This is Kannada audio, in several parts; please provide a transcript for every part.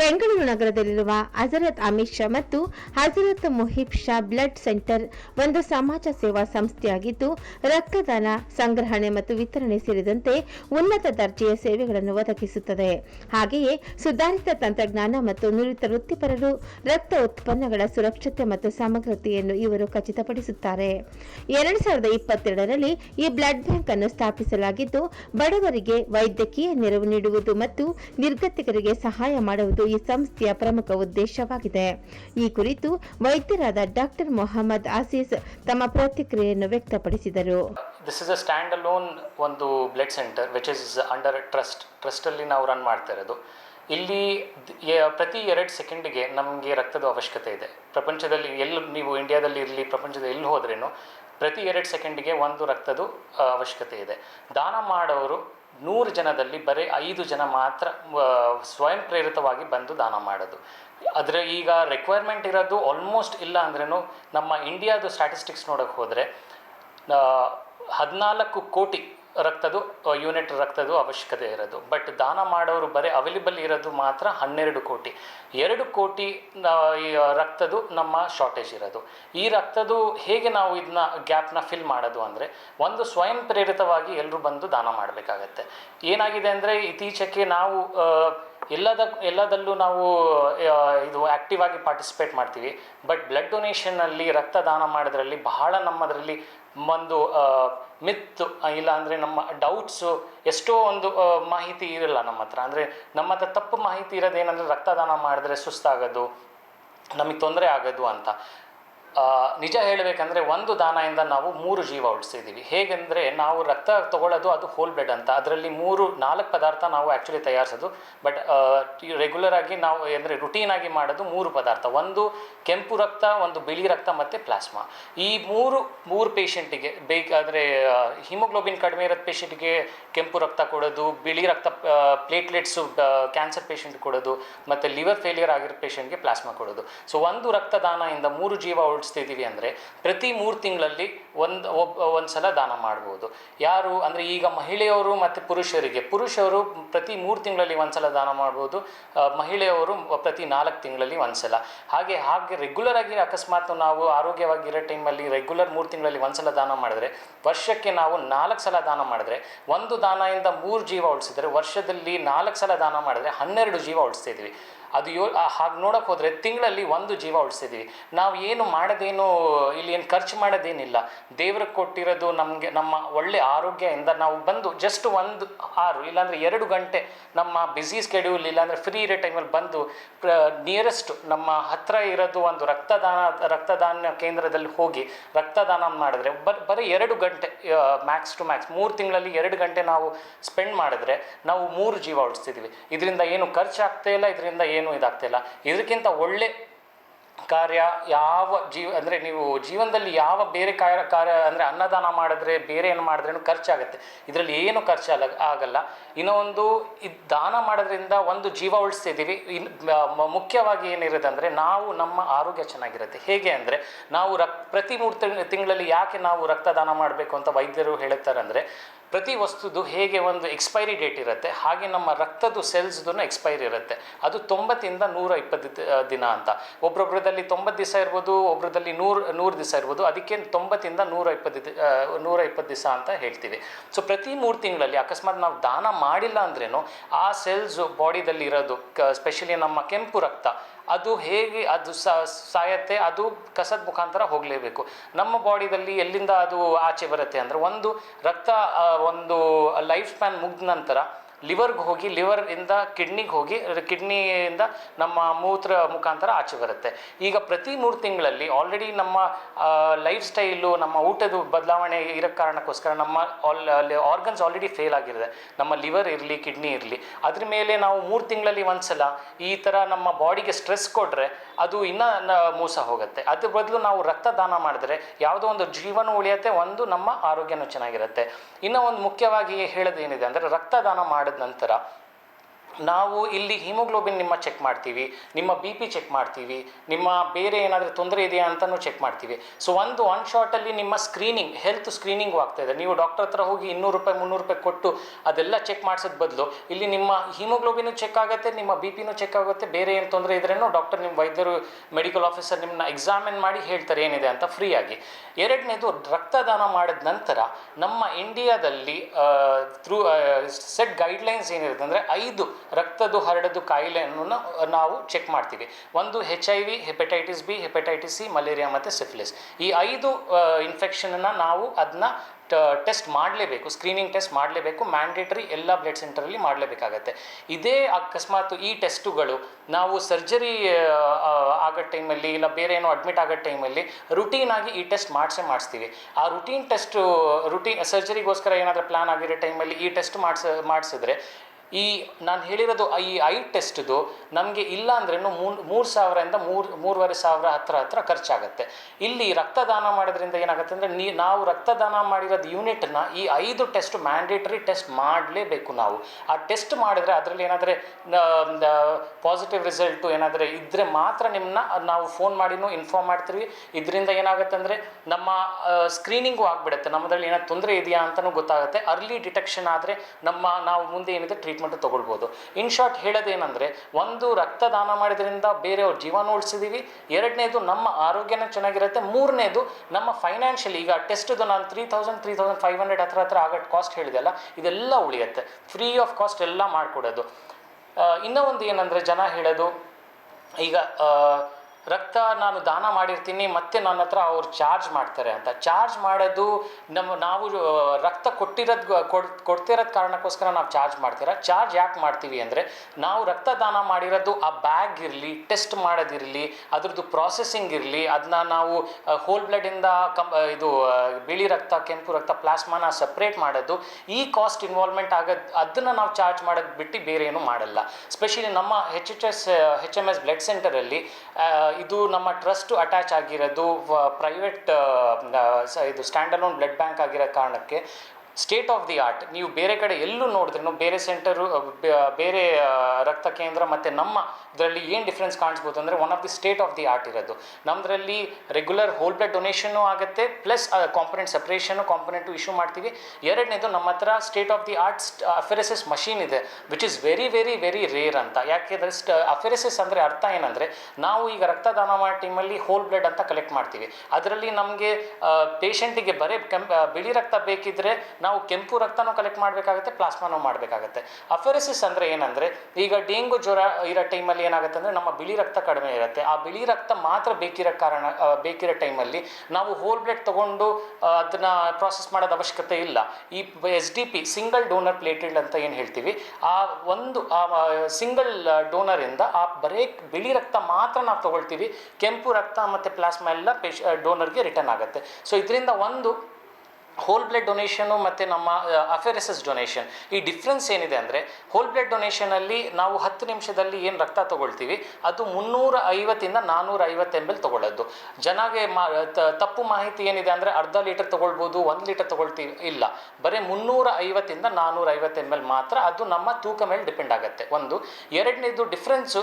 ಬೆಂಗಳೂರು ನಗರದಲ್ಲಿರುವ ಹಜರತ್ ಅಮಿತ್ ಶಾ ಮತ್ತು ಹಜರತ್ ಮುಹಿಬ್ ಶಾ ಬ್ಲಡ್ ಸೆಂಟರ್ ಒಂದು ಸಮಾಜ ಸೇವಾ ಸಂಸ್ಥೆಯಾಗಿದ್ದು, ರಕ್ತದಾನ, ಸಂಗ್ರಹಣೆ ಮತ್ತು ವಿತರಣೆ ಸೇರಿದಂತೆ ಉನ್ನತ ದರ್ಜೆಯ ಸೇವೆಗಳನ್ನು ಒದಗಿಸುತ್ತದೆ. ಹಾಗೆಯೇ ಸುಧಾರಿತ ತಂತ್ರಜ್ಞಾನ ಮತ್ತು ನುರಿತ ವೃತ್ತಿಪರರು ರಕ್ತ ಉತ್ಪನ್ನಗಳ ಸುರಕ್ಷತೆ ಮತ್ತು ಸಮಗ್ರತೆಯನ್ನು ಇವರು ಖಚಿತಪಡಿಸುತ್ತಾರೆ. ಎರಡು ಸಾವಿರದ ಇಪ್ಪತ್ತೆರಡರಲ್ಲಿ ಈ ಬ್ಲಡ್ ಬ್ಯಾಂಕ್ ಅನ್ನು ಸ್ಥಾಪಿಸಲಾಗಿದ್ದು, ಬಡವರಿಗೆ ವೈದ್ಯಕೀಯ ನೆರವು ನೀಡುವುದು ಮತ್ತು ನಿರ್ಗತಿಕರಿಗೆ ಸಹಾಯ ಮಾಡುವುದು ಈ ಸಂಸ್ಥೆಯ ಪ್ರಮುಖ ಉದ್ದೇಶವಾಗಿದೆ. ಈ ಕುರಿತು ವೈದ್ಯರಾದ ಡಾಕ್ಟರ್ ಮೊಹಮ್ಮದ್ ಆಸೀಸ್ ತಮ್ಮ ಪ್ರತಿಕ್ರಿಯೆಯನ್ನು ವ್ಯಕ್ತಪಡಿಸಿದರು. This is a stand alone ಒಂದು blood centre which is under trust ಟ್ರಸ್ಟಲ್ಲಿ ನಾವು ರನ್ ಮಾಡ್ತಾ ಇರೋದು. ಇಲ್ಲಿ ಪ್ರತಿ ಎರಡು ಸೆಕೆಂಡಿಗೆ ನಮಗೆ ರಕ್ತದ ಅವಶ್ಯಕತೆ ಇದೆ. ಪ್ರಪಂಚದಲ್ಲಿ ಎಲ್ಲಿ ನೀವು ಇಂಡಿಯಾದಲ್ಲಿ ಇರಲಿ, ಪ್ರಪಂಚದ ಎಲ್ಲಿ ಹೋದ್ರೇನು, ಪ್ರತಿ ಎರಡು ಸೆಕೆಂಡಿಗೆ ಒಂದು ರಕ್ತದ ಅವಶ್ಯಕತೆ ಇದೆ. ದಾನ ಮಾಡೋರು ನೂರು ಜನದಲ್ಲಿ ಬರೀ ಐದು ಜನ ಮಾತ್ರ ಸ್ವಯಂ ಪ್ರೇರಿತವಾಗಿ ಬಂದು ದಾನ ಮಾಡೋದು. ಆದರೆ ಈಗ ರಿಕ್ವೈರ್ಮೆಂಟ್ ಇರೋದು ಆಲ್ಮೋಸ್ಟ್ ಇಲ್ಲ ಅಂದ್ರೂ ನಮ್ಮ ಇಂಡಿಯಾದು ಸ್ಟ್ಯಾಟಿಸ್ಟಿಕ್ಸ್ ನೋಡೋಕೆ ಹೋದರೆ ಹದಿನಾಲ್ಕು ಕೋಟಿ ರಕ್ತದು ಯೂನಿಟ್ ರಕ್ತದ್ದು ಅವಶ್ಯಕತೆ ಇರೋದು. ಬಟ್ ದಾನ ಮಾಡೋರು ಬರೀ ಅವೈಲೇಬಲ್ ಇರೋದು ಮಾತ್ರ ಹನ್ನೆರಡು ಕೋಟಿ. ಎರಡು ಕೋಟಿ ಆ, ಈ ರಕ್ತದು ನಮ್ಮ ಶಾರ್ಟೇಜ್ ಇರೋದು. ಈ ರಕ್ತದ್ದು ಹೇಗೆ ನಾವು ಇದನ್ನ ಗ್ಯಾಪ್ನ ಫಿಲ್ ಮಾಡೋದು ಅಂದರೆ ಒಂದು ಸ್ವಯಂ ಪ್ರೇರಿತವಾಗಿ ಎಲ್ಲರೂ ಬಂದು ದಾನ ಮಾಡಬೇಕಾಗತ್ತೆ. ಏನಾಗಿದೆ ಅಂದರೆ ಇತ್ತೀಚೆಗೆ ನಾವು ಎಲ್ಲದ ಎಲ್ಲದಲ್ಲೂ ನಾವು ಇದು ಆ್ಯಕ್ಟಿವ್ ಆಗಿ ಪಾರ್ಟಿಸಿಪೇಟ್ ಮಾಡ್ತೀವಿ. ಬಟ್ ಬ್ಲಡ್ ಡೊನೇಷನ್ನಲ್ಲಿ ರಕ್ತದಾನ ಮಾಡೋದ್ರಲ್ಲಿ ಬಹಳ ನಮ್ಮದರಲ್ಲಿ ಒಂದು ಮಿತ್ ಇಲ್ಲ ಅಂದರೆ ನಮ್ಮ ಡೌಟ್ಸು ಎಷ್ಟೋ ಒಂದು ಮಾಹಿತಿ ಇರಲ್ಲ ನಮ್ಮ ಹತ್ರ. ಅಂದರೆ ನಮ್ಮ ಹತ್ರ ತಪ್ಪು ಮಾಹಿತಿ ಇರೋದೇನೆಂದರೆ ರಕ್ತದಾನ ಮಾಡಿದ್ರೆ ಸುಸ್ತಾಗೋದು, ನಮಗೆ ತೊಂದರೆ ಆಗೋದು ಅಂತ. ನಿಜ ಹೇಳಬೇಕಂದ್ರೆ ಒಂದು ದಾನದಿಂದ ನಾವು ಮೂರು ಜೀವ ಉಳಿಸಿದ್ದೀವಿ. ಹೇಗೆಂದರೆ ನಾವು ರಕ್ತ ತಗೊಳ್ಳೋದು ಅದು ಹೋಲ್ ಬ್ಲಡ್ ಅಂತ. ಅದರಲ್ಲಿ ಮೂರು, ನಾಲ್ಕು ಪದಾರ್ಥ ನಾವು ಆ್ಯಕ್ಚುಲಿ ತಯಾರಿಸೋದು. ಬಟ್ ರೆಗ್ಯುಲರ್ ಆಗಿ ನಾವು ಅಂದರೆ ಆಗಿ ಮಾಡೋದು ಮೂರು ಪದಾರ್ಥ. ಒಂದು ಕೆಂಪು ರಕ್ತ, ಒಂದು ಬಿಳಿ ರಕ್ತ ಮತ್ತು ಪ್ಲಾಸ್ಮಾ ಈ ಮೂರು ಮೂರು ಪೇಷೆಂಟಿಗೆ ಬೇಕಾದರೆ ಹಿಮೋಗ್ಲೋಬಿನ್ ಕಡಿಮೆ ಇರೋದು ಪೇಷೆಂಟ್ಗೆ ಕೆಂಪು ರಕ್ತ ಕೊಡೋದು, ಬಿಳಿ ರಕ್ತ ಪ್ಲೇಟ್ಲೆಟ್ಸು ಕ್ಯಾನ್ಸರ್ ಪೇಷಂಟ್ ಕೊಡೋದು, ಮತ್ತು ಲಿವರ್ ಫೇಲಿಯರ್ ಆಗಿರೋ ಪೇಷಂಟ್ಗೆ ಪ್ಲಾಸ್ಮಾ ಕೊಡೋದು. ಸೊ ಒಂದು ರಕ್ತದಾನದಿಂದ ಮೂರು ಜೀವ ಉಳಿಸ್ತಿದ್ದೀವಿ ಅಂದರೆ ಪ್ರತಿ ಮೂರು ತಿಂಗಳಲ್ಲಿ ಒಂದು ಒಬ್ಬ ಒಂದು ಸಲ ದಾನ ಮಾಡ್ಬೋದು. ಯಾರು ಅಂದರೆ ಈಗ ಮಹಿಳೆಯರು ಮತ್ತು ಪುರುಷರಿಗೆ, ಪುರುಷರು ಪ್ರತಿ ಮೂರು ತಿಂಗಳಲ್ಲಿ ಒಂದು ಸಲ ದಾನ ಮಾಡ್ಬೋದು ಮಹಿಳೆಯವರು ಪ್ರತಿ ನಾಲ್ಕು ತಿಂಗಳಲ್ಲಿ ಒಂದು ಸಲ ಹಾಗೆ ಹಾಗೆ ರೆಗ್ಯುಲರ್ ಆಗಿ ಅಕಸ್ಮಾತ್ ನಾವು ಆರೋಗ್ಯವಾಗಿರೋ ಟೈಮಲ್ಲಿ ರೆಗ್ಯುಲರ್ ಮೂರು ತಿಂಗಳಲ್ಲಿ ಒಂದು ಸಲ ದಾನ ಮಾಡಿದ್ರೆ, ವರ್ಷಕ್ಕೆ ನಾವು ನಾಲ್ಕು ಸಲ ದಾನ ಮಾಡಿದ್ರೆ, ಒಂದು ದಾನದಿಂದ ಮೂರು ಜೀವ ಉಳಿಸಿದ್ರೆ, ವರ್ಷದಲ್ಲಿ ನಾಲ್ಕು ಸಲ ದಾನ ಮಾಡಿದ್ರೆ ಹನ್ನೆರಡು ಜೀವ ಉಳಿಸ್ತಿದ್ವಿ ಅದು ಯೋ ಹಾಗೆ ನೋಡೋಕೆ ಹೋದರೆ ತಿಂಗಳಲ್ಲಿ ಒಂದು ಜೀವ ಉಳಿಸಿದ್ದೀವಿ ನಾವು ಏನು ಮಾಡೋದೇನು ಇಲ್ಲಿ ಏನು ಖರ್ಚು ಮಾಡೋದೇನಿಲ್ಲ. ದೇವ್ರಿಗೆ ಕೊಟ್ಟಿರೋದು ನಮಗೆ ನಮ್ಮ ಒಳ್ಳೆ ಆರೋಗ್ಯದಿಂದ ನಾವು ಬಂದು ಜಸ್ಟ್ ಒಂದು ಆರು, ಇಲ್ಲಾಂದರೆ ಎರಡು ಗಂಟೆ ನಮ್ಮ ಬ್ಯುಸಿ ಸ್ಕೆಡ್ಯೂಲ್ ಇಲ್ಲಾಂದರೆ ಫ್ರೀ ಇರೋ ಟೈಮಲ್ಲಿ ಬಂದು ನಿಯರೆಸ್ಟ್ ನಮ್ಮ ಹತ್ತಿರ ಇರೋದು ಒಂದು ರಕ್ತದಾನ ರಕ್ತದಾನ ಕೇಂದ್ರದಲ್ಲಿ ಹೋಗಿ ರಕ್ತದಾನ ಮಾಡಿದ್ರೆ ಬರ್, ಬರೀ ಎರಡು ಗಂಟೆ ಮ್ಯಾಕ್ಸ್ ಟು ಮ್ಯಾಕ್ಸ್ ಮೂರು ತಿಂಗಳಲ್ಲಿ ಎರಡು ಗಂಟೆ ನಾವು ಸ್ಪೆಂಡ್ ಮಾಡಿದ್ರೆ ನಾವು ಮೂರು ಜೀವ ಉಳಿಸ್ತಿದ್ವಿ. ಇದರಿಂದ ಏನು ಖರ್ಚಾಗ್ತಾ ಇಲ್ಲ, ಇದರಿಂದ ಏನು ಇದಾಗ್ತಾ ಇಲ್ಲ ಇದಕ್ಕಿಂತ ಒಳ್ಳೆ ಕಾರ್ಯ ಯಾವ ಜೀವ, ಅಂದರೆ ನೀವು ಜೀವನದಲ್ಲಿ ಯಾವ ಬೇರೆ ಕಾರ್ಯ ಕಾರ್ಯ ಅಂದರೆ ಅನ್ನದಾನ ಮಾಡಿದ್ರೆ ಬೇರೆ ಏನು ಮಾಡಿದ್ರೂ ಖರ್ಚಾಗುತ್ತೆ. ಇದರಲ್ಲಿ ಏನು ಖರ್ಚು ಆಗಲ್ಲ. ಇನ್ನೊಂದು ಇದು ದಾನ ಮಾಡೋದ್ರಿಂದ ಒಂದು ಜೀವ ಉಳಿಸ್ತಿದ್ದೀವಿ. ಇನ್ ಮ- ಮುಖ್ಯವಾಗಿ ಏನಿರುತ್ತೆ ಅಂದರೆ ನಾವು ನಮ್ಮ ಆರೋಗ್ಯ ಚೆನ್ನಾಗಿರುತ್ತೆ. ಹೇಗೆ ಅಂದರೆ ನಾವು ರಕ್, ಪ್ರತಿ ಮೂರು ತಿಂಗಳಲ್ಲಿ ಯಾಕೆ ನಾವು ರಕ್ತದಾನ ಮಾಡಬೇಕು ಅಂತ ವೈದ್ಯರು ಹೇಳುತ್ತಾರೆ ಅಂದರೆ ಪ್ರತಿ ವಸ್ತುದು ಹೇಗೆ ಒಂದು ಎಕ್ಸ್ಪೈರಿ ಡೇಟ್ ಇರುತ್ತೆ, ಹಾಗೆ ನಮ್ಮ ರಕ್ತದ ಸೆಲ್ಸ್ದು ಎಕ್ಸ್ಪೈರಿ ಇರುತ್ತೆ. ಅದು ತೊಂಬತ್ತಿಂದ ನೂರ ಇಪ್ಪತ್ತು ದಿನ ಅಂತ. ಒಬ್ರೊಬ್ರದಲ್ಲಿ ತೊಂಬತ್ತು ದಿವಸ ಇರ್ಬೋದು ಒಬ್ರದಲ್ಲಿ ನೂರು ನೂರು ದಿವಸ ಇರ್ಬೋದು ಅದಕ್ಕೆ ತೊಂಬತ್ತಿಂದ ನೂರ ಇಪ್ಪತ್ತು ನೂರ ಇಪ್ಪತ್ತು ದಿವಸ ಅಂತ ಹೇಳ್ತೀವಿ. ಸೊ ಪ್ರತಿ ಮೂರು ತಿಂಗಳಲ್ಲಿ ಅಕಸ್ಮಾತ್ ನಾವು ದಾನ ಮಾಡಿಲ್ಲ ಅಂದ್ರೇನು, ಆ ಸೆಲ್ಸ್ ಬಾಡಿದಲ್ಲಿ ಇರೋದು ಸ್ಪೆಷಲಿ ನಮ್ಮ ಕೆಂಪು ರಕ್ತ ಅದು ಹೇಗೆ ಅದು ಸಾಯತ್ತೆ, ಅದು ಕಸದ ಮುಖಾಂತರ ಹೋಗಲೇಬೇಕು. ನಮ್ಮ ಬಾಡಿದಲ್ಲಿ ಎಲ್ಲಿಂದ ಅದು ಆಚೆ ಬರುತ್ತೆ ಅಂದರೆ ಒಂದು ರಕ್ತ ಒಂದು ಲೈಫ್ ಸ್ಪ್ಯಾನ್ ಮುಗಿದ ನಂತರ ಲಿವರ್ಗೆ ಹೋಗಿ ಲಿವರ್ ಇಂದ ಕಿಡ್ನಿಗೆ ಹೋಗಿ ಕಿಡ್ನಿಯಿಂದ ನಮ್ಮ ಮೂತ್ರ ಮುಖಾಂತರ ಆಚೆ ಬರುತ್ತೆ. ಈಗ ಪ್ರತಿ ಮೂರು ತಿಂಗಳಲ್ಲಿ ಆಲ್ರೆಡಿ ನಮ್ಮ ಲೈಫ್ ಸ್ಟೈಲು ನಮ್ಮ ಊಟದ ಬದಲಾವಣೆ ಇರೋ ಕಾರಣಕ್ಕೋಸ್ಕರ ನಮ್ಮ ಆಲ್ ಆರ್ಗನ್ಸ್ ಆಲ್ರೆಡಿ ಫೇಲ್ ಆಗಿರುತ್ತೆ. ನಮ್ಮ ಲಿವರ್ ಇರಲಿ, ಕಿಡ್ನಿ ಇರಲಿ. ಅದ್ರ ಮೇಲೆ ನಾವು ಮೂರು ತಿಂಗಳಲ್ಲಿ ಒಂದ್ಸಲ ಈ ಥರ ನಮ್ಮ ಬಾಡಿಗೆ ಸ್ಟ್ರೆಸ್ ಕೊಟ್ಟರೆ ಅದು ಇನ್ನೂ ಮೋಸ ಹೋಗುತ್ತೆ. ಅದ್ರ ಬದಲು ನಾವು ರಕ್ತದಾನ ಮಾಡಿದ್ರೆ ಯಾವುದೋ ಒಂದು ಜೀವನ ಉಳಿಯುತ್ತೆ, ಒಂದು ನಮ್ಮ ಆರೋಗ್ಯನೂ ಚೆನ್ನಾಗಿರುತ್ತೆ. ಇನ್ನೂ ಒಂದು ಮುಖ್ಯವಾಗಿ ಹೇಳೋದೇನಿದೆ ಅಂದರೆ ರಕ್ತದಾನ ಮಾಡಿದ ನಂತರ ನಾವು ಇಲ್ಲಿ ಹಿಮೋಗ್ಲೋಬಿನ್ ನಿಮ್ಮ ಚೆಕ್ ಮಾಡ್ತೀವಿ, ನಿಮ್ಮ ಬಿ ಪಿ ಚೆಕ್ ಮಾಡ್ತೀವಿ, ನಿಮ್ಮ ಬೇರೆ ಏನಾದರೂ ತೊಂದರೆ ಇದೆಯಾ ಅಂತಲೂ ಚೆಕ್ ಮಾಡ್ತೀವಿ. ಸೊ ಒಂದು ಒನ್ ಶಾಟಲ್ಲಿ ನಿಮ್ಮ ಸ್ಕ್ರೀನಿಂಗ್ ಹೆಲ್ತ್ ಸ್ಕ್ರೀನಿಂಗು ಇದೆ. ನೀವು ಡಾಕ್ಟರ್ ಹತ್ರ ಹೋಗಿ ಇನ್ನೂರು ರೂಪಾಯಿ, ಮುನ್ನೂರು ರೂಪಾಯಿ ಕೊಟ್ಟು ಅದೆಲ್ಲ ಚೆಕ್ ಮಾಡಿಸೋದ್ ಬದಲು ಇಲ್ಲಿ ನಿಮ್ಮ ಹಿಮೋಗ್ಲೋಬಿನು ಚೆಕ್ ಆಗುತ್ತೆ, ನಿಮ್ಮ ಬಿ ಪಿನೂ ಚೆಕ್ ಆಗುತ್ತೆ. ಬೇರೆ ಏನು ತೊಂದರೆ ಇದ್ರೇನು ಡಾಕ್ಟರ್ ನಿಮ್ಮ ವೈದ್ಯರು ಮೆಡಿಕಲ್ ಆಫೀಸರ್ ನಿಮ್ಮನ್ನ ಎಕ್ಸಾಮಿನ್ ಮಾಡಿ ಹೇಳ್ತಾರೆ ಏನಿದೆ ಅಂತ ಫ್ರೀಯಾಗಿ ಎರಡನೇದು ರಕ್ತದಾನ ಮಾಡಿದ ನಂತರ ನಮ್ಮ ಇಂಡಿಯಾದಲ್ಲಿ ಥ್ರೂ ಸೆಟ್ ಗೈಡ್ಲೈನ್ಸ್ ಏನಿರುತ್ತೆ ಅಂದರೆ ಐದು ರಕ್ತದ್ದು ಹರಡದು ಕಾಯಿಲೆಯನ್ನು ನಾವು ಚೆಕ್ ಮಾಡ್ತೀವಿ. ಒಂದು H I V hepatitis B hepatitis C malaria ಮತ್ತು ಸಿಫಿಲಿಸ್ ಈ ಐದು ಇನ್ಫೆಕ್ಷನನ್ನು ನಾವು ಅದನ್ನ ಟೆಸ್ಟ್ ಮಾಡಲೇಬೇಕು. ಸ್ಕ್ರೀನಿಂಗ್ ಟೆಸ್ಟ್ ಮಾಡಲೇಬೇಕು. ಮ್ಯಾಂಡೇಟರಿ ಎಲ್ಲ ಬ್ಲಡ್ ಸೆಂಟರಲ್ಲಿ ಮಾಡಲೇಬೇಕಾಗತ್ತೆ. ಇದೇ ಅಕಸ್ಮಾತ್ ಈ ಟೆಸ್ಟುಗಳು ನಾವು ಸರ್ಜರಿ ಆಗೋ ಟೈಮಲ್ಲಿ ಇಲ್ಲ ಬೇರೆ ಏನೋ ಅಡ್ಮಿಟ್ ಆಗೋ ಟೈಮಲ್ಲಿ ರುಟೀನಾಗಿ ಈ ಟೆಸ್ಟ್ ಮಾಡಿಸೇ ಮಾಡಿಸ್ತೀವಿ. ಆ ರುಟೀನ್ ಟೆಸ್ಟು ರುಟೀನ್ ಸರ್ಜರಿಗೋಸ್ಕರ ಏನಾದರೂ ಪ್ಲ್ಯಾನ್ ಆಗಿರೋ ಟೈಮಲ್ಲಿ ಈ ಟೆಸ್ಟ್ ಮಾಡಿಸ, ಮಾಡಿಸಿದ್ರೆ ಈ ನಾನು ಹೇಳಿರೋದು ಈ ಐ ಟೆಸ್ಟ್ದು ನಮಗೆ ಇಲ್ಲ ಅಂದ್ರೂ ಮೂರು ಮೂರು ಸಾವಿರದಿಂದ ಮೂರು, ಮೂರುವರೆ ಸಾವಿರ ಹತ್ರ ಹತ್ರ ಖರ್ಚಾಗುತ್ತೆ. ಇಲ್ಲಿ ರಕ್ತದಾನ ಮಾಡೋದ್ರಿಂದ ಏನಾಗುತ್ತೆ ಅಂದರೆ ನೀ, ನಾವು ರಕ್ತದಾನ ಮಾಡಿರೋದು ಯೂನಿಟ್ನ ಈ ಐದು ಟೆಸ್ಟ್ ಮ್ಯಾಂಡೇಟರಿ ಟೆಸ್ಟ್ ಮಾಡಲೇಬೇಕು ನಾವು. ಆ ಟೆಸ್ಟ್ ಮಾಡಿದ್ರೆ ಅದರಲ್ಲಿ ಏನಾದರೆ ಪಾಸಿಟಿವ್ ರಿಸಲ್ಟು ಏನಾದರೆ ಇದ್ದರೆ ಮಾತ್ರ ನಿಮ್ಮನ್ನ ನಾವು ಫೋನ್ ಮಾಡಿನೂ ಇನ್ಫಾರ್ಮ್ ಮಾಡ್ತೀವಿ. ಇದರಿಂದ ಏನಾಗುತ್ತೆ ಅಂದರೆ ನಮ್ಮ ಸ್ಕ್ರೀನಿಂಗು ಆಗಿಬಿಡುತ್ತೆ. ನಮ್ಮದ್ರಲ್ಲಿ ಏನಾದ್ರು ತೊಂದರೆ ಇದೆಯಾ ಅಂತಲೂ ಗೊತ್ತಾಗುತ್ತೆ. ಅರ್ಲಿ ಡಿಟೆಕ್ಷನ್ ಆದರೆ ನಮ್ಮ, ನಾವು ಮುಂದೆ ಏನಿದೆ ಟ್ರೀಟ್ಮೆಂಟ್ ತೊಗೊಳ್ಬೋದು. ಇನ್ ಶಾರ್ಟ್ ಹೇಳೋದೇನೆಂದರೆ, ಒಂದು ರಕ್ತದಾನ ಮಾಡಿದ್ರಿಂದ ಬೇರೆಯವ್ರ ಜೀವನ ಉಳಿಸಿದೀವಿ. ಎರಡನೇದು ನಮ್ಮ ಆರೋಗ್ಯನ ಚೆನ್ನಾಗಿರುತ್ತೆ. ಮೂರನೇದು ನಮ್ಮ ಫೈನಾನ್ಷಿಯಲಿ ಈಗ ಟೆಸ್ಟ್ದು ನಾನು three thousand three thousand five hundred ಹತ್ರ ಹತ್ರ ಆಗೋ ಕಾಸ್ಟ್ ಹೇಳಿದೆಲ್ಲ ಇದೆಲ್ಲ ಉಳಿಯುತ್ತೆ. ಫ್ರೀ ಆಫ್ ಕಾಸ್ಟ್ ಎಲ್ಲ ಮಾಡಿಕೊಡೋದು. ಇನ್ನೂ ಒಂದು ಏನಂದರೆ ಜನ ಹೇಳೋದು, ಈಗ ರಕ್ತ ನಾನು ದಾನ ಮಾಡಿರ್ತೀನಿ, ಮತ್ತೆ ನನ್ನ ಹತ್ರ ಅವ್ರು ಚಾರ್ಜ್ ಮಾಡ್ತಾರೆ ಅಂತ. ಚಾರ್ಜ್ ಮಾಡೋದು ನಮ್ಮ, ನಾವು ರಕ್ತ ಕೊಟ್ಟಿರೋದು ಕೊಡ್, ಕೊಡ್ತಿರೋದು ಕಾರಣಕ್ಕೋಸ್ಕರ ನಾವು ಚಾರ್ಜ್ ಮಾಡ್ತೀರ? ಚಾರ್ಜ್ ಯಾಕೆ ಮಾಡ್ತೀವಿ ಅಂದರೆ, ನಾವು ರಕ್ತ ದಾನ ಮಾಡಿರೋದು ಆ ಬ್ಯಾಗ್ ಇರಲಿ ಟೆಸ್ಟ್ ಮಾಡೋದಿರಲಿ, ಅದ್ರದ್ದು ಪ್ರಾಸೆಸಿಂಗ್ ಇರಲಿ ಅದನ್ನ ನಾವು ಹೋಲ್ ಬ್ಲಡಿಂದ ಕಂ ಇದು ಬಿಳಿ ರಕ್ತ, ಕೆಂಪು ರಕ್ತ ಪ್ಲಾಸ್ಮಾನ ಸಪ್ರೇಟ್ ಮಾಡೋದು, ಈ ಕಾಸ್ಟ್ ಇನ್ವಾಲ್ವ್ಮೆಂಟ್ ಆಗೋದು ಅದನ್ನು ನಾವು ಚಾರ್ಜ್ ಮಾಡೋದು ಬಿಟ್ಟು ಬೇರೆ ಏನು ಮಾಡಲ್ಲ. ಸ್ಪೆಷಲಿ ನಮ್ಮ H H S H M S blood ಸೆಂಟರಲ್ಲಿ ಇದು ನಮ್ಮ ಟ್ರಸ್ಟ್ ಅಟ್ಯಾಚ್ ಆಗಿರೋದು ಪ್ರೈವೇಟ್ ಇದು ಸ್ಟ್ಯಾಂಡ್ ಅಲೋನ್ ಬ್ಲಡ್ ಬ್ಯಾಂಕ್ ಆಗಿರೋ ಕಾರಣಕ್ಕೆ. State of the art. ನೀವು ಬೇರೆ ಕಡೆ ಎಲ್ಲೂ ನೋಡಿದ್ರೂ ಬೇರೆ ಸೆಂಟರು ಬೇರೆ ರಕ್ತ ಕೇಂದ್ರ ಮತ್ತು ನಮ್ಮ ಇದರಲ್ಲಿ ಏನು ಡಿಫ್ರೆನ್ಸ್ ಕಾಣಿಸ್ಬೋದು ಅಂದರೆ one of the state of the art ಇರೋದು. ನಮ್ಮದ್ರಲ್ಲಿ ರೆಗ್ಯುಲರ್ ಹೋಲ್ ಬ್ಲಡ್ ಡೊನೇಷನು ಆಗುತ್ತೆ plus component separation component issue ಮಾಡ್ತೀವಿ. ಎರಡನೇದು ನಮ್ಮ ಹತ್ರ state of the art apheresis machine ಇದೆ which is very very very rare ಅಂತ. ಯಾಕೆಂದರೆ ಸ್ಟ್ ಅಫೆರೆಸಿಸ್ ಅಂದರೆ ಅರ್ಥ ಏನಂದರೆ ನಾವು ಈಗ ರಕ್ತದಾನ ಮಾಡೋ ಟೈಮಲ್ಲಿ ಹೋಲ್ ಬ್ಲಡ್ ಅಂತ ಕಲೆಕ್ಟ್ ಮಾಡ್ತೀವಿ. ಅದರಲ್ಲಿ ನಮಗೆ ಪೇಷಂಟಿಗೆ ಬರೇ ಕೆಂಪ್ ಬಿಳಿ ರಕ್ತ ಬೇಕಿದ್ರೆ ನಾವು ಕೆಂಪು ರಕ್ತನೂ ಕಲೆಕ್ಟ್ ಮಾಡಬೇಕಾಗುತ್ತೆ, ಪ್ಲಾಸ್ಮಾನೂ ಮಾಡಬೇಕಾಗುತ್ತೆ. ಅಫೆರಿಸಿಸ್ ಅಂದರೆ ಏನಂದರೆ, ಈಗ ಡೆಂಗು ಜ್ವರ ಇರೋ ಟೈಮಲ್ಲಿ ಏನಾಗುತ್ತೆ ಅಂದರೆ ನಮ್ಮ ಬಿಳಿ ರಕ್ತ ಕಡಿಮೆ ಇರುತ್ತೆ. ಆ ಬಿಳಿ ರಕ್ತ ಮಾತ್ರ ಬೇಕಿರೋ ಕಾರಣ ಬೇಕಿರೋ ಟೈಮಲ್ಲಿ ನಾವು ಹೋಲ್ ಬ್ಲಡ್ ತೊಗೊಂಡು ಅದನ್ನು ಪ್ರಾಸೆಸ್ ಮಾಡೋದು ಅವಶ್ಯಕತೆ ಇಲ್ಲ. ಈ S D P single donor platelet ಅಂತ ಏನು ಹೇಳ್ತೀವಿ, ಆ ಒಂದು, ಆ ಸಿಂಗಲ್ ಡೋನರಿಂದ ಆ ಬರೇ ಬಿಳಿ ರಕ್ತ ಮಾತ್ರ ನಾವು ತೊಗೊಳ್ತೀವಿ. ಕೆಂಪು ರಕ್ತ ಮತ್ತು ಪ್ಲಾಸ್ಮಾ ಎಲ್ಲ ಪೇಶ ಡೋನರ್ಗೆ ರಿಟರ್ನ್ ಆಗುತ್ತೆ. ಸೊ ಇದರಿಂದ ಒಂದು ಹೋಲ್ ಬ್ಲಡ್ ಡೊನೇಷನು ಮತ್ತು ನಮ್ಮ ಅಫೆರೆಸಸ್ ಡೊನೇಷನ್ ಈ ಡಿಫ್ರೆನ್ಸ್ ಏನಿದೆ ಅಂದರೆ ಹೋಲ್ ಬ್ಲಡ್ ಡೊನೇಷನಲ್ಲಿ ನಾವು ಹತ್ತು ನಿಮಿಷದಲ್ಲಿ ಏನು ರಕ್ತ ತೊಗೊಳ್ತೀವಿ, ಅದು ಮುನ್ನೂರ ಐವತ್ತಿಂದ ನಾನ್ನೂರ ಐವತ್ತು ಎಂ ಎಲ್ ತೊಗೊಳ್ಳೋದು. ಜನಗೆ ಮಾ ತಪ್ಪು ಮಾಹಿತಿ ಏನಿದೆ ಅಂದರೆ ಅರ್ಧ ಲೀಟರ್ ತೊಗೊಳ್ಬೋದು, ಒಂದು ಲೀಟರ್ ತೊಗೊಳ್ತೀವಿ, ಇಲ್ಲ. ಬರೀ ಮುನ್ನೂರ ಐವತ್ತಿಂದ ನಾನ್ನೂರ ಐವತ್ತು ಎಂ ಎಲ್ ಮಾತ್ರ ಅದು ನಮ್ಮ ತೂಕ ಮೇಲೆ ಡಿಪೆಂಡ್ ಆಗುತ್ತೆ. ಒಂದು. ಎರಡನೇದು ಡಿಫ್ರೆನ್ಸು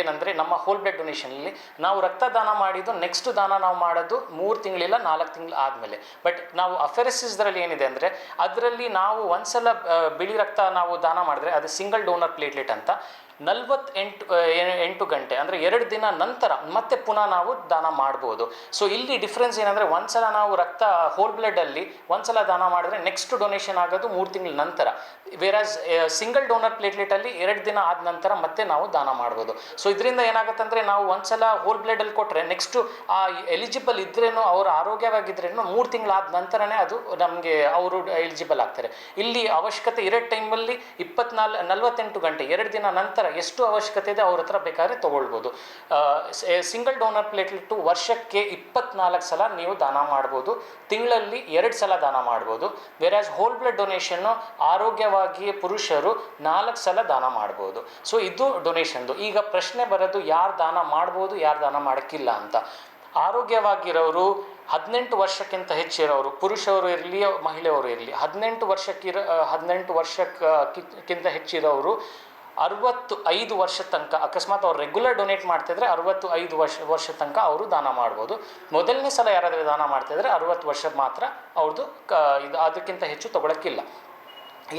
ಏನಂದರೆ ನಮ್ಮ ಹೋಲ್ ಬ್ಲಡ್ ಡೊನೇಷನಲ್ಲಿ ನಾವು ರಕ್ತದಾನ ಮಾಡಿದ್ದು ನೆಕ್ಸ್ಟ್ ದಾನ ನಾವು ಮಾಡೋದು ಮೂರು ತಿಂಗಳಿಲ್ಲ ನಾಲ್ಕು ತಿಂಗಳು ಆದಮೇಲೆ. ಬಟ್ ನಾವು ಅಫೆರೆಸಿಸ್ದ್ರಲ್ಲಿ ಏನಿದೆ ಅಂದರೆ, ಅದರಲ್ಲಿ ನಾವು ಒಂದ್ಸಲ ಬಿಳಿ ರಕ್ತ ನಾವು ದಾನ ಮಾಡಿದ್ರೆ ಅದು ಸಿಂಗಲ್ ಡೋನರ್ ಪ್ಲೇಟ್ಲೆಟ್ ಅಂತ. ನಲ್ವತ್ತೆಂಟು ಎಂಟು ಗಂಟೆ, ಅಂದರೆ ಎರಡು ದಿನ ನಂತರ ಮತ್ತೆ ಪುನಃ ನಾವು ದಾನ ಮಾಡ್ಬೋದು. ಸೊ ಇಲ್ಲಿ ಡಿಫ್ರೆನ್ಸ್ ಏನಂದರೆ ಒಂದ್ಸಲ ನಾವು ರಕ್ತ ಹೋಲ್ ಬ್ಲಡಲ್ಲಿ ಒಂದ್ಸಲ ದಾನ ಮಾಡಿದ್ರೆ ನೆಕ್ಸ್ಟ್ ಡೊನೇಷನ್ ಆಗೋದು ಮೂರು ತಿಂಗಳ ನಂತರ. ವೇರಾಸ್ ಸಿಂಗಲ್ ಡೋನರ್ ಪ್ಲೇಟ್ಲೆಟಲ್ಲಿ ಎರಡು ದಿನ ಆದ ನಂತರ ಮತ್ತೆ ನಾವು ದಾನ ಮಾಡ್ಬೋದು. ಸೊ ಇದರಿಂದ ಏನಾಗುತ್ತೆ ಅಂದರೆ ನಾವು ಒಂದ್ಸಲ ಹೋಲ್ ಬ್ಲಡಲ್ಲಿ ಕೊಟ್ಟರೆ ನೆಕ್ಸ್ಟು ಆ ಎಲಿಜಿಬಲ್ ಇದ್ರೇನು ಅವರು ಆರೋಗ್ಯವಾಗಿದ್ರೇನು ಮೂರು ತಿಂಗಳಾದ ನಂತರನೇ ಅದು ನಮಗೆ ಅವರು ಎಲಿಜಿಬಲ್ ಆಗ್ತಾರೆ. ಇಲ್ಲಿ ಅವಶ್ಯಕತೆ ಇರೋ ಟೈಮಲ್ಲಿ ಇಪ್ಪತ್ನಾಲ್, ನಲ್ವತ್ತೆಂಟು ಗಂಟೆ, ಎರಡು ದಿನ ನಂತರ ಎಷ್ಟು ಅವಶ್ಯಕತೆ ಇದೆ ಅವ್ರ ಹತ್ರ ಬೇಕಾದ್ರೆ ತೊಗೊಳ್ಬೋದು. ಸಿಂಗಲ್ ಡೋನರ್ ಪ್ಲೇಟ್ಲೆಟ್ಟು ವರ್ಷಕ್ಕೆ ಇಪ್ಪತ್ನಾಲ್ಕು ಸಲ ನೀವು ದಾನ ಮಾಡ್ಬೋದು. ತಿಂಗಳಲ್ಲಿ ಎರಡು ಸಲ ದಾನ ಮಾಡ್ಬೋದು. ಆಸ್ ಹೋಲ್ ಬ್ಲಡ್ ಡೊನೇಷನ್ನು ಆರೋಗ್ಯವಾಗಿ ಪುರುಷರು ನಾಲ್ಕು ಸಲ ದಾನ ಮಾಡ್ಬೋದು. ಸೊ ಇದು ಡೊನೇಷನ್ದು ಈಗ ಪ್ರಶ್ನೆ ಬರೋದು ಯಾರು ದಾನ ಮಾಡ್ಬೋದು, ಯಾರು ದಾನ ಮಾಡೋಕ್ಕಿಲ್ಲ ಅಂತ. ಆರೋಗ್ಯವಾಗಿರೋರು ಹದಿನೆಂಟು ವರ್ಷಕ್ಕಿಂತ ಹೆಚ್ಚಿರೋರು, ಪುರುಷರು ಇರಲಿ, ಮಹಿಳೆಯವರು ಇರಲಿ, ಹದಿನೆಂಟು ವರ್ಷಕ್ಕಿರ, ಹದಿನೆಂಟು ವರ್ಷಕ್ಕಿಂತ ಹೆಚ್ಚಿರೋರು ಅರವತ್ತು ಐದು ವರ್ಷ ತನಕ, ಅಕಸ್ಮಾತ್ ಅವ್ರು ರೆಗ್ಯುಲರ್ ಡೊನೇಟ್ ಮಾಡ್ತಿದ್ರೆ ಅರವತ್ತು ಐದು ವರ್ಷ ವರ್ಷ ತನಕ ಅವರು ದಾನ ಮಾಡ್ಬೋದು. ಮೊದಲನೇ ಸಲ ಯಾರಾದರೂ ದಾನ ಮಾಡ್ತಿದ್ರೆ ಅರವತ್ತು ವರ್ಷ ಮಾತ್ರ ಅವ್ರದ್ದು ಕ ಇದು ಅದಕ್ಕಿಂತ ಹೆಚ್ಚು ತಗೊಳಕ್ಕಿಲ್ಲ.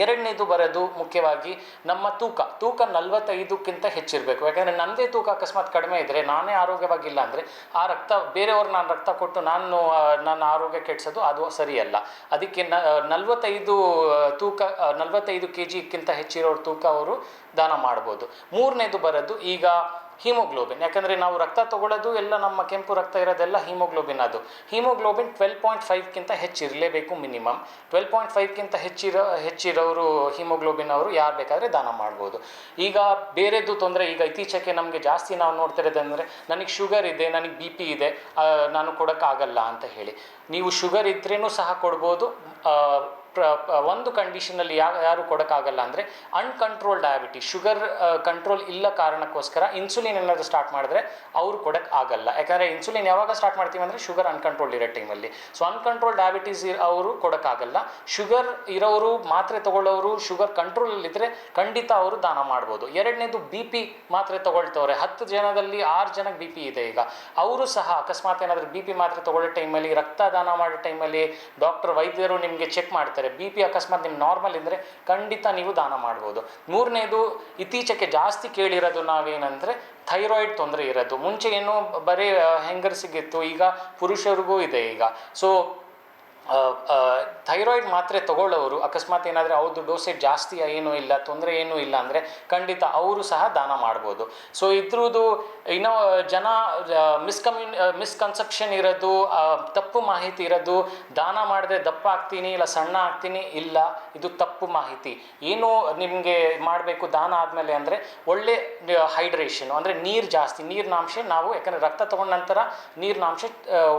ಎರಡನೇದು ಬರೋದು ಮುಖ್ಯವಾಗಿ ನಮ್ಮ ತೂಕ ತೂಕ ನಲವತ್ತೈದಕ್ಕಿಂತ ಹೆಚ್ಚಿರಬೇಕು. ಯಾಕಂದರೆ ನನ್ನದೇ ತೂಕ ಅಕಸ್ಮಾತ್ ಕಡಿಮೆ ಇದ್ದರೆ ನಾನೇ ಆರೋಗ್ಯವಾಗಿಲ್ಲ ಅಂದರೆ ಆ ರಕ್ತ, ಬೇರೆಯವ್ರು ನಾನು ರಕ್ತ ಕೊಟ್ಟು ನಾನು ನನ್ನ ಆರೋಗ್ಯ ಕೆಡಿಸೋದು ಅದು ಸರಿಯಲ್ಲ. ಅದಕ್ಕೆ ನ ನಲವತ್ತೈದು ತೂಕ ನಲವತ್ತೈದು ಕೆ ಜಿಕ್ಕಿಂತ ಹೆಚ್ಚಿರೋರು ತೂಕ ಅವರು ದಾನ ಮಾಡ್ಬೋದು. ಮೂರನೇದು ಬರೋದು ಈಗ ಹಿಮೋಗ್ಲೋಬಿನ್. ಯಾಕಂದರೆ ನಾವು ರಕ್ತ ತಗೊಳ್ಳೋದು, ಎಲ್ಲ ನಮ್ಮ ಕೆಂಪು ರಕ್ತ ಇರೋದೆಲ್ಲ ಹಿಮೋಗ್ಲೋಬಿನ್ ಅದು. ಹಿಮೋಗ್ಲೋಬಿನ್ ಟ್ವೆಲ್ ಪಾಯಿಂಟ್ ಫೈವ್ಗಿಂತ ಹೆಚ್ಚಿರಲೇಬೇಕು ಮಿನಿಮಮ್. ಟ್ವೆಲ್ ಪಾಯಿಂಟ್ ಫೈವ್ಗಿಂತ ಹೆಚ್ಚಿರೋ, ಹೆಚ್ಚಿರೋರು ಹಿಮೋಗ್ಲೋಬಿನ್ ಅವರು ಯಾರು ಬೇಕಾದರೆ ದಾನ ಮಾಡ್ಬೋದು. ಈಗ ಬೇರೆದು ತೊಂದರೆ, ಈಗ ಇತ್ತೀಚೆಗೆ ನಮಗೆ ಜಾಸ್ತಿ ನಾವು ನೋಡ್ತಿರೋದಂದರೆ, ನನಗೆ ಶುಗರ್ ಇದೆ, ನನಗೆ ಬಿ ಪಿ ಇದೆ ನಾನು ಕೊಡೋಕ್ಕಾಗಲ್ಲ ಅಂತ ಹೇಳಿ. ನೀವು ಶುಗರ್ ಇದ್ರೇನೂ ಸಹ ಕೊಡ್ಬೋದು ಒಂದು ಕಂಡೀಷನಲ್ಲಿ ಯಾವ ಯಾರು ಕೊಡೋಕ್ಕಾಗಲ್ಲ ಅಂದರೆ ಅನ್ಕಂಟ್ರೋಲ್ ಡಯಾಬಿಟಿಸ್ ಶುಗರ್ ಕಂಟ್ರೋಲ್ ಇಲ್ಲ ಕಾರಣಕ್ಕೋಸ್ಕರ ಇನ್ಸುಲಿನ್ ಏನಾದರೂ ಸ್ಟಾರ್ಟ್ ಮಾಡಿದ್ರೆ ಅವರು ಕೊಡೋಕ್ಕೆ ಆಗಲ್ಲ ಯಾಕಂದರೆ ಇನ್ಸುಲಿನ್ ಯಾವಾಗ ಸ್ಟಾರ್ಟ್ ಮಾಡ್ತೀವಿ ಅಂದರೆ ಶುಗರ್ ಅನ್ಕಂಟ್ರೋಲ್ ಇರೋ ಟೈಮಲ್ಲಿ ಸೊ ಅನ್ಕಂಟ್ರೋಲ್ ಡಯಾಬಿಟೀಸ್ ಅವರು ಕೊಡೋಕ್ಕಾಗಲ್ಲ. ಶುಗರ್ ಇರೋರು ಮಾತ್ರೆ ತಗೊಳ್ಳೋರು ಶುಗರ್ ಕಂಟ್ರೋಲಲ್ಲಿದ್ದರೆ ಖಂಡಿತ ಅವರು ದಾನ ಮಾಡ್ಬೋದು. ಎರಡನೇದು ಬಿ ಪಿ ಮಾತ್ರೆ ತಗೊಳ್ತವ್ರೆ. ಹತ್ತು ಜನದಲ್ಲಿ ಆರು ಜನಕ್ಕೆ ಬಿ ಪಿ ಇದೆ ಈಗ. ಅವರು ಸಹ ಅಕಸ್ಮಾತ್ ಏನಾದರೂ ಬಿ ಪಿ ಮಾತ್ರೆ ತೊಗೊಳ್ಳೋ ಟೈಮಲ್ಲಿ ರಕ್ತ ದಾನ ಮಾಡೋ ಟೈಮಲ್ಲಿ ಡಾಕ್ಟರ್ ವೈದ್ಯರು ನಿಮಗೆ ಚೆಕ್ ಮಾಡ್ತಾರೆ. ಬಿ ಪಿ ಅಕಸ್ಮಾತ್ ನಿಮ್ಮ ನಾರ್ಮಲ್ ಇದ್ದರೆ ಖಂಡಿತ ನೀವು ದಾನ ಮಾಡ್ಬೋದು. ಮೂರನೇದು, ಇತ್ತೀಚೆಗೆ ಜಾಸ್ತಿ ಕೇಳಿರೋದು ನಾವೇನಂದರೆ ಥೈರಾಯ್ಡ್ ತೊಂದರೆ ಇರೋದು. ಮುಂಚೆ ಏನೋ ಬರೀ ಹೆಂಗರ್ಸಿಗಿತ್ತು, ಈಗ ಪುರುಷರಿಗೂ ಇದೆ ಈಗ. ಸೊ ಥೈರಾಯ್ಡ್ ಮಾತ್ರೆ ತಗೊಳ್ಳೋರು ಅಕಸ್ಮಾತ್ ಏನಾದರೆ ಅವ್ರದ್ದು ಡೋಸೇಜ್ ಜಾಸ್ತಿ ಏನೂ ಇಲ್ಲ, ತೊಂದರೆ ಏನೂ ಇಲ್ಲ ಅಂದರೆ ಖಂಡಿತ ಅವರು ಸಹ ದಾನ ಮಾಡ್ಬೋದು. ಸೊ ಇದ್ರದ್ದು ಇನ್ನೂ ಜನ ಮಿಸ್ಕಮ್ಯುನ್ ಮಿಸ್ಕನ್ಸೆಪ್ಷನ್ ಇರೋದು ತಪ್ಪು ಮಾಹಿತಿ ಇರೋದು, ದಾನ ಮಾಡಿದ್ರೆ ದಪ್ಪ ಆಗ್ತೀನಿ ಇಲ್ಲ ಸಣ್ಣ ಆಗ್ತೀನಿ ಇಲ್ಲ, ಇದು ತಪ್ಪು ಮಾಹಿತಿ. ಏನು ನಿಮಗೆ ಮಾಡಬೇಕು ದಾನ ಆದಮೇಲೆ ಅಂದರೆ ಒಳ್ಳೆ ಹೈಡ್ರೇಷನ್ ಅಂದರೆ ನೀರು ಜಾಸ್ತಿ, ನೀರಿನಾಂಶ ನಾವು ಯಾಕಂದರೆ ರಕ್ತ ತಗೊಂಡ ನಂತರ ನೀರಿನಾಂಶ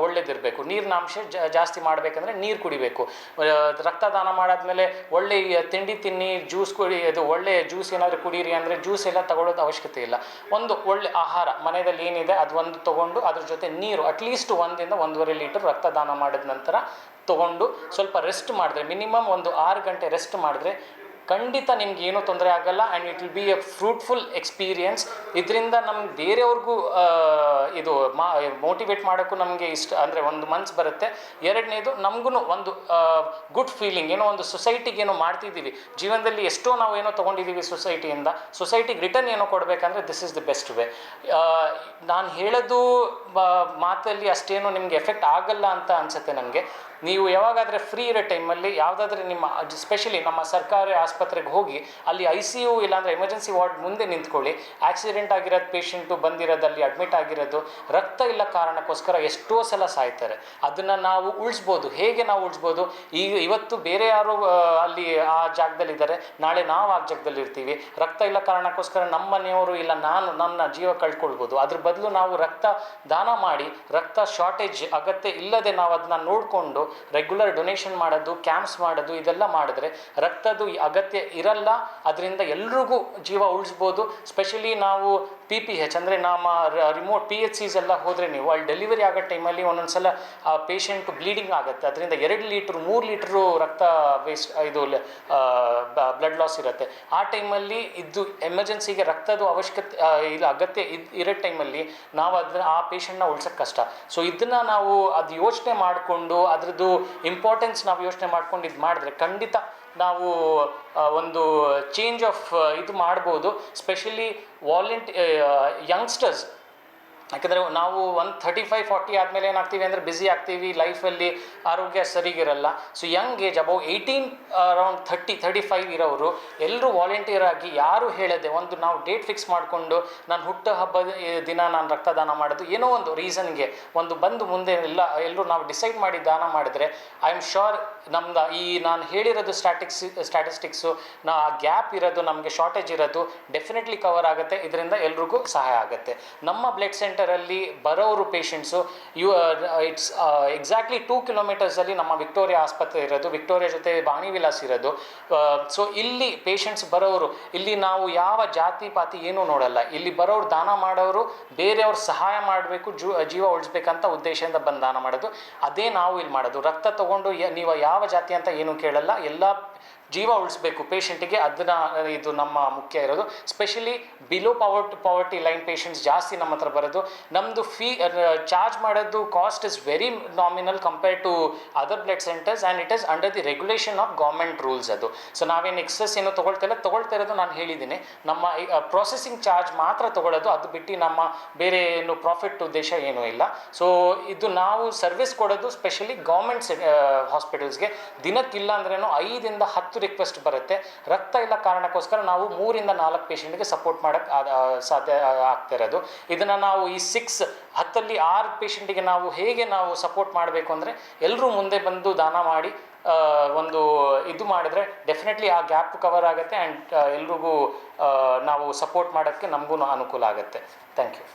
ಒಳ್ಳೇದಿರಬೇಕು. ನೀರಿನಾಂಶ ಜಾಸ್ತಿ ಮಾಡಬೇಕಂದ್ರೆ ನೀರು ಕುಡಿಬೇಕು. ರಕ್ತದಾನ ಮಾಡಾದ್ಮೇಲೆ ಒಳ್ಳೆ ತಿಂಡಿ ತಿನ್ನಿ ಜ್ಯೂಸ್ ಕುಡಿ ಅದು ಒಳ್ಳೆ ಜ್ಯೂಸ್ ಏನಾದರೂ ಕುಡೀರಿ ಅಂದರೆ ಜ್ಯೂಸ್ ಎಲ್ಲ ತಗೊಳ್ಳೋದು ಅವಶ್ಯಕತೆ ಇಲ್ಲ. ಒಂದು ಒಳ್ಳೆ ಆಹಾರ ಮನೆಯಲ್ಲಿ ಏನಿದೆ ಅದು ಒಂದು ತಗೊಂಡು ಅದ್ರ ಜೊತೆ ನೀರು ಅಟ್ಲೀಸ್ಟ್ ಒಂದಿಂದ ಒಂದೂವರೆ ಲೀಟರ್ ರಕ್ತದಾನ ಮಾಡಿದ ನಂತರ ತಗೊಂಡು ಸ್ವಲ್ಪ ರೆಸ್ಟ್ ಮಾಡಿದ್ರೆ ಮಿನಿಮಮ್ ಒಂದು ಆರು ಗಂಟೆ ರೆಸ್ಟ್ ಮಾಡಿದ್ರೆ ಖಂಡಿತ ನಿಮ್ಗೆ ಏನೂ ತೊಂದರೆ ಆಗಲ್ಲ and it will be a fruitful experience ಇದರಿಂದ ನಮ್ಗೆ ಬೇರೆಯವ್ರಿಗೂ ಇದು ಮಾ ಮೋಟಿವೇಟ್ ಮಾಡೋಕ್ಕೂ ನಮಗೆ ಇಷ್ಟ, ಅಂದರೆ ಒಂದು ಮನ್ಸ್ ಬರುತ್ತೆ. ಎರಡನೇದು ನಮಗೂ ಒಂದು ಗುಡ್ ಫೀಲಿಂಗ್ ಏನೋ ಒಂದು ಸೊಸೈಟಿಗೆ ಏನೋ ಮಾಡ್ತಿದ್ದೀವಿ. ಜೀವನದಲ್ಲಿ ಎಷ್ಟೋ ನಾವು ಏನೋ ತೊಗೊಂಡಿದ್ದೀವಿ ಸೊಸೈಟಿಯಿಂದ ಸೊಸೈಟಿಗೆ ರಿಟರ್ನ್ ಏನೋ ಕೊಡಬೇಕಂದ್ರೆ this is the best way ನಾನು ಹೇಳೋದು ಮಾತಲ್ಲಿ ಅಷ್ಟೇನೋ ನಿಮಗೆ ಎಫೆಕ್ಟ್ ಆಗಲ್ಲ ಅಂತ ಅನಿಸುತ್ತೆ ನನಗೆ ನೀವು ಯಾವಾಗಾದರೆ ಫ್ರೀ ಇರೋ ಟೈಮಲ್ಲಿ ಯಾವುದಾದ್ರೂ ನಿಮ್ಮ ಸ್ಪೆಷಲಿ ನಮ್ಮ ಸರ್ಕಾರಿ ಆಸ್ಪತ್ರೆಗೆ ಹೋಗಿ ಅಲ್ಲಿ ಐ ಸಿ ಯು ಇಲ್ಲಾಂದರೆ ಎಮರ್ಜೆನ್ಸಿ ವಾರ್ಡ್ ಮುಂದೆ ನಿಂತ್ಕೊಳ್ಳಿ. ಆಕ್ಸಿಡೆಂಟ್ ಆಗಿರೋದು ಪೇಷಂಟು ಬಂದಿರೋದಲ್ಲಿ ಅಡ್ಮಿಟ್ ಆಗಿರೋದು. ರಕ್ತ ಇಲ್ಲ ಕಾರಣಕ್ಕೋಸ್ಕರ ಎಷ್ಟೋ ಸಲ ಸಾಯ್ತಾರೆ. ಅದನ್ನು ನಾವು ಉಳಿಸ್ಬೋದು. ಹೇಗೆ ನಾವು ಉಳಿಸ್ಬೋದು? ಈಗ ಇವತ್ತು ಬೇರೆ ಯಾರು ಅಲ್ಲಿ ಆ ಜಾಗದಲ್ಲಿದ್ದಾರೆ ನಾಳೆ ನಾವು ಆ ಜಾಗದಲ್ಲಿ ಇರ್ತೀವಿ. ರಕ್ತ ಇಲ್ಲ ಕಾರಣಕ್ಕೋಸ್ಕರ ನಮ್ಮ ಮನೆಯವರು ಇಲ್ಲ ನಾನು ನನ್ನ ಜೀವ ಕಳ್ಕೊಳ್ಬೋದು. ಅದ್ರ ಬದಲು ನಾವು ರಕ್ತ ದಾನ ಮಾಡಿ, ರಕ್ತ ಶಾರ್ಟೇಜ್ ಅಗತ್ಯ ಇಲ್ಲದೆ ನಾವು ಅದನ್ನ ನೋಡಿಕೊಂಡು ರೆಗ್ಯುಲರ್ ಡೊನೇಷನ್ ಮಾಡೋದು ಕ್ಯಾಂಪ್ಸ್ ಮಾಡೋದು, ಇದೆಲ್ಲ ಮಾಡಿದ್ರೆ ರಕ್ತದ್ದು ಅಗತ್ಯ ಇರಲ್ಲ. ಅದರಿಂದ ಎಲ್ರಿಗೂ ಜೀವ ಉಳಿಸ್ಬೋದು. ಸ್ಪೆಷಲಿ ನಾವು ಪಿ ಪಿ ಹೆಚ್ ಅಂದರೆ ನಮ್ಮ ರಿಮೋಟ್ ಪಿ ಎಚ್ ಸಿಸ್ ಎಲ್ಲ ಹೋದರೆ ನೀವು ಅಲ್ಲಿ ಡೆಲಿವರಿ ಆಗೋ ಟೈಮಲ್ಲಿ ಒಂದೊಂದು ಸಲ ಆ ಪೇಷಂಟ್ ಬ್ಲೀಡಿಂಗ್ ಆಗುತ್ತೆ. ಅದರಿಂದ ಎರಡು ಲೀಟ್ರ್, ಮೂರು ಲೀಟ್ರು ರಕ್ತ ವೇಸ್ಟ್ ಇದು ಬ್ಲಡ್ ಲಾಸ್ ಇರುತ್ತೆ. ಆ ಟೈಮಲ್ಲಿ ಇದು ಎಮರ್ಜೆನ್ಸಿಗೆ ರಕ್ತದ ಅವಶ್ಯಕತೆ ಇದು ಅಗತ್ಯ ಇರೋ ಟೈಮಲ್ಲಿ ನಾವು ಅದನ್ನ ಆ ಪೇಷಂಟ್ನ ಉಳ್ಸೋಕ್ಕೆ ಕಷ್ಟ. ಸೊ ಇದನ್ನು ನಾವು ಅದು ಯೋಚನೆ ಮಾಡಿಕೊಂಡು ಅದ್ರದ್ದು ಇಂಪಾರ್ಟೆನ್ಸ್ ನಾವು ಯೋಚನೆ ಮಾಡ್ಕೊಂಡು ಇದು ಮಾಡಿದ್ರೆ ಖಂಡಿತ ನಾವು ಒಂದು ಚೇಂಜ್ ಆಫ್ ಇದು ಮಾಡ್ಬೋದು. ಸ್ಪೆಷಲಿ ವಾಲಂಟಿ ಯಂಗ್ಸ್ಟರ್ಸ್ ಯಾಕಂದರೆ ನಾವು ಒನ್ ಥರ್ಟಿ ಫೈವ್ ಫಾರ್ಟಿ ಆದಮೇಲೆ ಏನಾಗ್ತೀವಿ ಅಂದರೆ ಬ್ಯುಸಿ ಆಗ್ತೀವಿ ಲೈಫಲ್ಲಿ ಆರೋಗ್ಯ ಸರಿಗಿರಲ್ಲ. So young age above eighteen around thirty thirty five ಇರೋರು ಎಲ್ಲರೂ ವಾಲಂಟಿಯರ್ ಆಗಿ ಯಾರು ಹೇಳದೆ ಒಂದು ನಾವು ಡೇಟ್ ಫಿಕ್ಸ್ ಮಾಡಿಕೊಂಡು ನಾನು ಹುಟ್ಟು ಹಬ್ಬದ ದಿನ ನಾನು ರಕ್ತದಾನ ಮಾಡೋದು ಏನೋ ಒಂದು ರೀಸನ್ಗೆ ಒಂದು ಬಂದು ಮುಂದೆ ಎಲ್ಲ ಎಲ್ಲರೂ ನಾವು ಡಿಸೈಡ್ ಮಾಡಿ ದಾನ ಮಾಡಿದರೆ ಐ ಆಮ್ ಶೋರ್ ನಮ್ದು ಈ ನಾನು ಹೇಳಿರೋದು ಸ್ಟ್ಯಾಟಿಕ್ಸ್ ಸ್ಟ್ಯಾಟಿಸ್ಟಿಕ್ಸು ನಾ ಗ್ಯಾಪ್ ಇರೋದು, ನಮಗೆ ಶಾರ್ಟೇಜ್ ಇರೋದು ಡೆಫಿನೆಟ್ಲಿ ಕವರ್ ಆಗುತ್ತೆ. ಇದರಿಂದ ಎಲ್ರಿಗೂ ಸಹಾಯ ಆಗುತ್ತೆ. ನಮ್ಮ ಬ್ಲಡ್ ಸೆಂಟರಲ್ಲಿ ಬರೋರು patients you it's exactly two ಕಿಲೋಮೀಟರ್ಸಲ್ಲಿ ನಮ್ಮ ವಿಕ್ಟೋರಿಯಾ ಆಸ್ಪತ್ರೆ ಇರೋದು. ವಿಕ್ಟೋರಿಯಾ ಜೊತೆ ಬಾಣಿ ವಿಲಾಸ್ ಇರೋದು ಸೊ ಇಲ್ಲಿ ಪೇಷಂಟ್ಸ್ ಬರೋರು ಇಲ್ಲಿ ನಾವು ಯಾವ ಜಾತಿ, ಪಾತಿ ಏನೂ ನೋಡಲ್ಲ. ಇಲ್ಲಿ ಬರೋರು ದಾನ ಮಾಡೋರು ಬೇರೆಯವ್ರು ಸಹಾಯ ಮಾಡಬೇಕು ಜೀವ ಉಳಿಸ್ಬೇಕಂತ ಉದ್ದೇಶದಿಂದ ಬಂದು ದಾನ ಮಾಡೋದು. ಅದೇ ನಾವು ಇಲ್ಲಿ ಮಾಡೋದು. ರಕ್ತ ತಗೊಂಡು ನೀವು ಯಾವ ಜಾತಿ ಅಂತ ಏನು ಕೇಳಲ್ಲ. ಎಲ್ಲ ಜೀವ ಉಳಿಸ್ಬೇಕು. ಪೇಷೆಂಟಿಗೆ ಅದನ್ನ, ಇದು ನಮ್ಮ ಮುಖ್ಯ ಇರೋದು. Specially below poverty poverty line patients ಜಾಸ್ತಿ ನಮ್ಮ ಹತ್ರ ಬರೋದು. ನಮ್ಮದು ಫೀ ಚಾರ್ಜ್ ಮಾಡೋದು cost is very nominal compare to other blood centres and it is under the regulation of government rules ಅದು. ಸೊ ನಾವೇನು ಎಕ್ಸಸ್ ಏನೋ ತೊಗೊಳ್ತಿಲ್ಲ ತೊಗೊಳ್ತಾ ಇರೋದು ನಾನು ಹೇಳಿದ್ದೀನಿ. ನಮ್ಮ ಪ್ರೊಸೆಸಿಂಗ್ ಚಾರ್ಜ್ ಮಾತ್ರ ತೊಗೊಳ್ಳೋದು. ಅದು ಬಿಟ್ಟು ನಮ್ಮ ಬೇರೆ ಏನು ಪ್ರಾಫಿಟ್ ಉದ್ದೇಶ ಏನೂ ಇಲ್ಲ. ಸೊ ಇದು ನಾವು ಸರ್ವಿಸ್ ಕೊಡೋದು ಸ್ಪೆಷಲಿ ಗೌರ್ಮೆಂಟ್ ಹಾಸ್ಪಿಟಲ್ಸ್ಗೆ ದಿನಕ್ಕಿಲ್ಲ ಅಂದ್ರೇನು ಐದಿಂದ ಹತ್ತು ರಿಕ್ವೆಸ್ಟ್ ಬರುತ್ತೆ. ರಕ್ತ ಇಲ್ಲ ಕಾರಣಕ್ಕೋಸ್ಕರ ನಾವು ಮೂರಿಂದ ನಾಲ್ಕು ಪೇಷಂಟ್ಗೆ ಸಪೋರ್ಟ್ ಮಾಡೋಕ್ಕೆ ಸಾಧ್ಯ ಆಗ್ತಿರೋದು ಇದನ್ನು ನಾವು ಈ ಸಿಕ್ಸ್ ಹತ್ತಲ್ಲಿ ಆರು ಪೇಷಂಟಿಗೆ ನಾವು ಹೇಗೆ ನಾವು ಸಪೋರ್ಟ್ ಮಾಡಬೇಕು ಅಂದರೆ ಎಲ್ಲರೂ ಮುಂದೆ ಬಂದು ದಾನ ಮಾಡಿ ಒಂದು ಇದು ಮಾಡಿದ್ರೆ ಡೆಫಿನೆಟ್ಲಿ ಆ ಗ್ಯಾಪ್ ಕವರ್ ಆಗುತ್ತೆ ಆ್ಯಂಡ್ ಎಲ್ರಿಗೂ ನಾವು ಸಪೋರ್ಟ್ ಮಾಡೋಕ್ಕೆ ನಮಗೂ ಅನುಕೂಲ ಆಗುತ್ತೆ. Thank you